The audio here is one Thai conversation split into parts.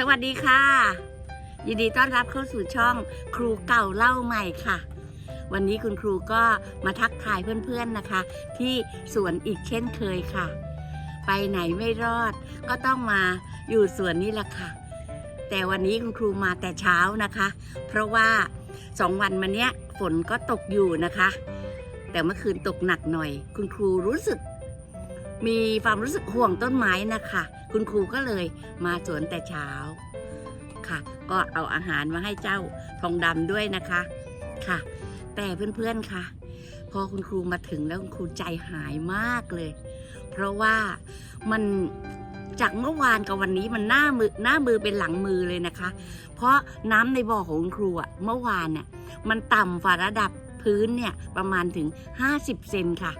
สวัสดีค่ะ ยินดีต้อนรับเข้าสู่ช่องครูเก่าเล่าใหม่ค่ะ วันนี้คุณครูก็มาทักทายเพื่อนๆนะคะ ที่สวนอีกเช่นเคยค่ะ ไปไหนไม่รอด ก็ต้องมาอยู่สวนนี่แหละค่ะ แต่วันนี้คุณครูมาแต่เช้านะคะ เพราะว่าสองวันมาเนี้ยฝนก็ตกอยู่นะคะ แต่เมื่อคืนตกหนักหน่อย คุณครูรู้สึก มีความรู้สึกห่วงต้นไม้นะคะ คุณครูก็เลยมาสวนแต่เช้าค่ะ ก็เอาอาหารมาให้เจ้าทองดำด้วยนะคะค่ะ แต่เพื่อนๆค่ะ พอคุณครูมาถึงแล้วคุณครูใจหายมากเลย เพราะว่ามันจากเมื่อวานกับวันนี้มันหน้ามือหน้ามือเป็นหลังมือเลยนะคะ เพราะน้ำในบ่อของคุณครูอะเมื่อวานเนี่ยมันต่ำฝ่าระดับพื้นเนี่ยประมาณถึง 50 เซนค่ะ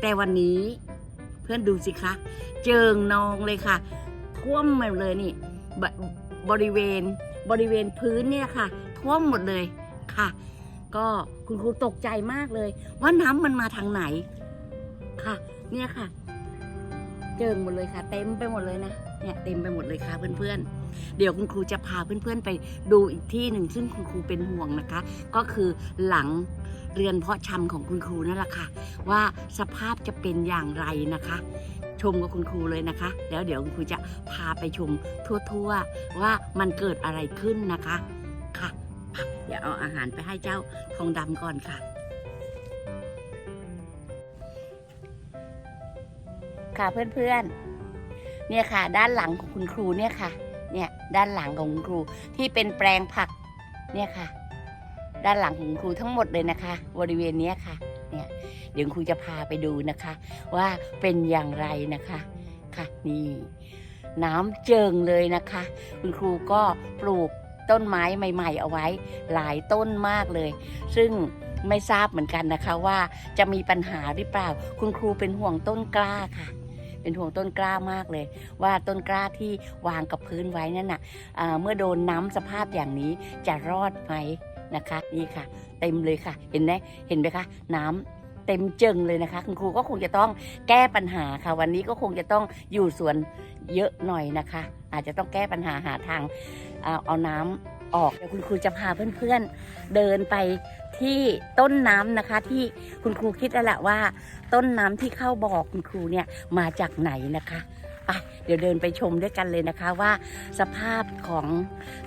แต่วันนี้ พื่อนดูสิคะ เจิงนองเลยค่ะ ท่วมหมดเลยนี่บบริเวณบริเวณพื้นเนี่ยค่ะ ท่วมหมดเลยค่ะ ก็คุณครูตกใจมากเลย ว่าน้ำมันมาทางไหนค่ะ เนี่ยค่ะ เจิงหมดเลยค่ะ เต็มไปหมดเลยนะเนี่ยเต็มไปหมดเลยค่ะเพื่อนๆ เดี๋ยวคุณครูจะพาเพื่อนๆไปดูอีกที่หนึ่งซึ่งคุณครูเป็นห่วงนะคะ ก็คือหลังเรือนเพาะชำของคุณครูนั่นแหละค่ะ ว่าสภาพจะเป็นอย่างไรนะคะ ชมกับคุณครูเลยนะคะ แล้วเดี๋ยวคุณครูจะพาไปชมทั่วๆ ว่ามันเกิดอะไรขึ้นนะคะค่ะไปเดี๋ยวเอาอาหารไปให้เจ้าทองดำก่อนค่ะค่ะเพื่อนๆ เนี่ยค่ะ ด้านหลังของคุณครูเนี่ยค่ะ เนี่ยด้านหลังของคุณครูที่เป็นแปลงผักเนี่ยค่ะ ด้านหลังของครูทั้งหมดเลยนะคะ บริเวณนี้ค่ะเนี่ยเดี๋ยวคุณครูจะพาไปดูนะคะ ว่าเป็นอย่างไรนะคะค่ะนี่น้ำเจิงเลยนะคะ คุณครูก็ปลูกต้นไม้ใหม่ ๆ เอาไว้หลายต้นมากเลย ซึ่งไม่ทราบเหมือนกันนะคะว่าจะมีปัญหาหรือเปล่า คุณครูเป็นห่วงต้นกล้าค่ะ เป็นห่วงต้นกล้ามากเลย ว่าต้นกล้าที่วางกับพื้นไว้นั่นน่ะเมื่อโดนน้ำสภาพอย่างนี้จะรอดไหมนะคะนี่ค่ะ เต็มเลยค่ะ เห็นไหมเห็นไหมคะ น้ำเต็มจิงเลยนะคะ คุณครูก็คงจะต้องแก้ปัญหาค่ะ วันนี้ก็คงจะต้องอยู่สวนเยอะหน่อยนะคะ อาจจะต้องแก้ปัญหาหาทางเอาเอาน้ำ ออกเดี๋ยวคุณครูจะพาเพื่อนๆเดินไปที่ต้นน้ำนะคะ ที่คุณครูคิดแล้วแหละว่า ต้นน้ำที่เข้าบ่อคุณครูเนี่ยมาจากไหนนะคะไปเดี๋ยวเดินไปชมด้วยกันเลยนะคะว่าสภาพของ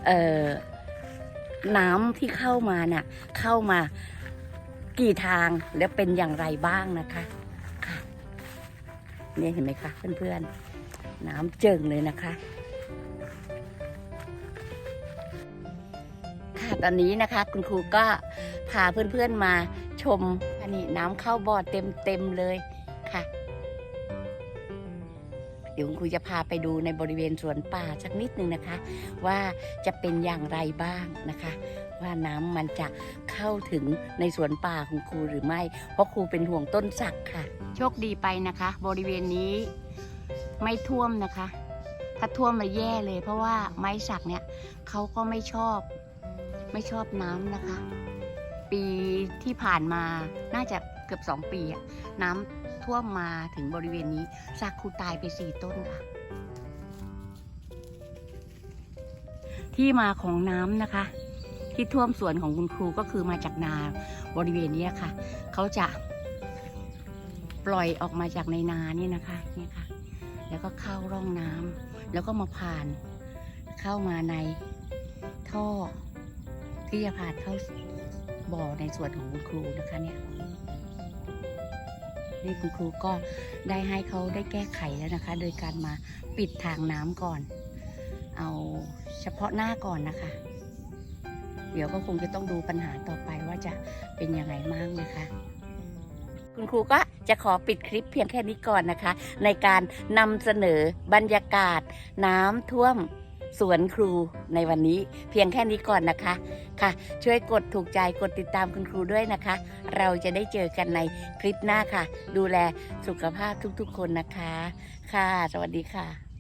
ออน้ำที่เข้ามาน่ะเข้ามากี่ทางและเป็นอย่างไรบ้างนะคะค่ะนี่เห็นไหมคะเพื่อนๆน้ำเจิงเลยนะคะ ตอนนี้นะคะ คุณครูก็พาเพื่อนๆมาชมอันนี้น้ำเข้าบ่อเต็มๆเลยค่ะ เดี๋ยวคุณครูจะพาไปดูในบริเวณสวนป่าสักนิดนึงนะคะ ว่าจะเป็นอย่างไรบ้างนะคะ ว่าน้ำมันจะเข้าถึงในสวนป่าของครูหรือไม่ เพราะครูเป็นห่วงต้นสักค่ะ โชคดีไปนะคะ บริเวณนี้ไม่ท่วมนะคะถ้าท่วมเลยแย่เลย เพราะว่าไม้สักเนี่ยเขาก็ไม่ชอบ ไม่ชอบน้ำนะคะ ปีที่ผ่านมาน่าจะเกือบสองปีอะน้ำท่วมมาถึงบริเวณนี้ซากคูตายไปสี่ต้นค่ะ ที่มาของน้ำนะคะ ที่ท่วมสวนของคุณครูก็คือมาจากนาบริเวณนี้ค่ะ เขาจะปล่อยออกมาจากในนานี่นะคะเนี่ยค่ะ แล้วก็เข้าร่องน้ำแล้วก็มาผ่านเข้ามาในท่อ ที่จะผ่านเข้าบ่อในส่วนของคุณครูนะคะเนี่ยนี่คุณครูก็ได้ให้เขาได้แก้ไขแล้วนะคะ โดยการมาปิดทางน้ำก่อน เอาเฉพาะหน้าก่อนนะคะ เดี๋ยวก็คงจะต้องดูปัญหาต่อไปว่าจะเป็นยังไงบ้างนะคะ คุณครูก็จะขอปิดคลิปเพียงแค่นี้ก่อนนะคะ ในการนำเสนอบรรยากาศน้ำท่วม สวนครูในวันนี้เพียงแค่นี้ก่อนนะคะค่ะ ช่วยกดถูกใจกดติดตามคุณครูด้วยนะคะ เราจะได้เจอกันในคลิปหน้าค่ะ ดูแลสุขภาพทุกๆคนนะคะ ค่ะ สวัสดีค่ะ